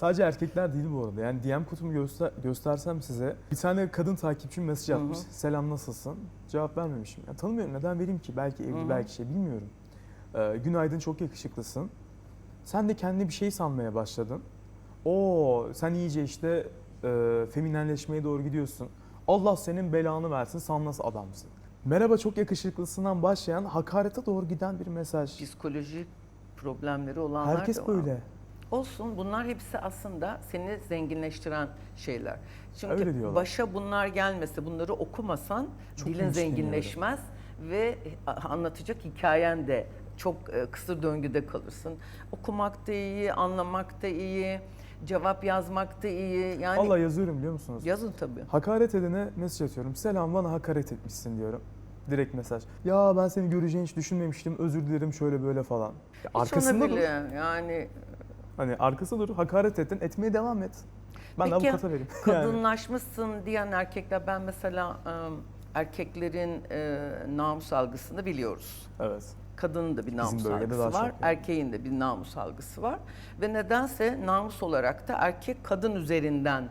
Sadece erkekler değil bu arada. Yani DM kutumu göster göstersem size bir tane kadın takipçim mesaj Hı hı. atmış. Selam nasılsın? Cevap vermemişim. Ya, tanımıyorum. Neden vereyim ki? Belki evli, Hı hı. belki şey bilmiyorum. Ee, günaydın çok yakışıklısın. Sen de kendi bir şey sanmaya başladın. Oo sen iyice işte e, feminenleşmeye doğru gidiyorsun. Allah senin belanı versin sen nasıl adamsın? Merhaba çok yakışıklısından başlayan hakarete doğru giden bir mesaj. Psikolojik problemleri olanlar Herkes da var. böyle. Olsun bunlar hepsi aslında seni zenginleştiren şeyler. Çünkü başa bunlar gelmese, bunları okumasan Çok dilin zenginleşmez ve anlatacak hikayen de çok e, kısır döngüde kalırsın. Okumak da iyi, anlamak da iyi, cevap yazmak da iyi. Yani Allah yazıyorum biliyor musunuz? yazın tabii. Hakaret edene mesaj atıyorum. Selam bana hakaret etmişsin diyorum. Direkt mesaj. Ya ben seni göreceğini hiç düşünmemiştim. Özür dilerim şöyle böyle falan. Ya Hiç arkasında bile yani Hani arkasında dur. Hakaret ettin. Etmeye devam et. Ben Peki, avukata vereyim. Yani. kadınlaşmışsın diyen erkekler ben mesela erkeklerin e, namus algısını biliyoruz. Evet. Kadının da bir namus algısı var, yani. erkeğin de bir namus algısı var ve nedense namus olarak da erkek kadın üzerinden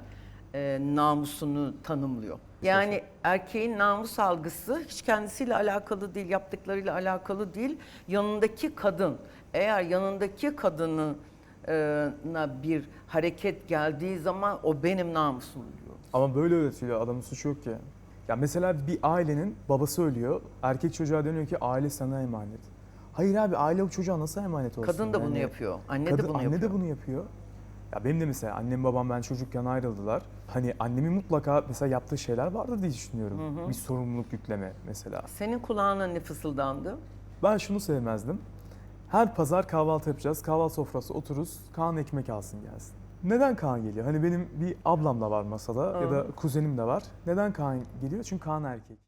e, namusunu tanımlıyor. Yani erkeğin namus algısı hiç kendisiyle alakalı değil, yaptıklarıyla alakalı değil. Yanındaki kadın, eğer yanındaki kadını na bir hareket geldiği zaman o benim namusum diyor. Ama böyle öğretiliyor. Adamın suçu yok ki. Ya mesela bir ailenin babası ölüyor. Erkek çocuğa dönüyor ki aile sana emanet. Hayır abi aile o çocuğa nasıl emanet olsun? Kadın da bunu Yani yapıyor, anne kadın- de bunu anne yapıyor. de bunu yapıyor. Ya benim de mesela annem babam ben çocukken ayrıldılar. Hani annemin mutlaka mesela yaptığı şeyler vardı diye düşünüyorum. Bir sorumluluk yükleme mesela. Senin kulağına ne fısıldandı? Ben şunu sevmezdim. Her pazar kahvaltı yapacağız. Kahvaltı sofrası otururuz. Kaan ekmek alsın gelsin. Neden Kaan geliyor? Hani benim bir ablam da var masada ya da kuzenim de var. Neden Kaan geliyor? Çünkü Kaan erkek.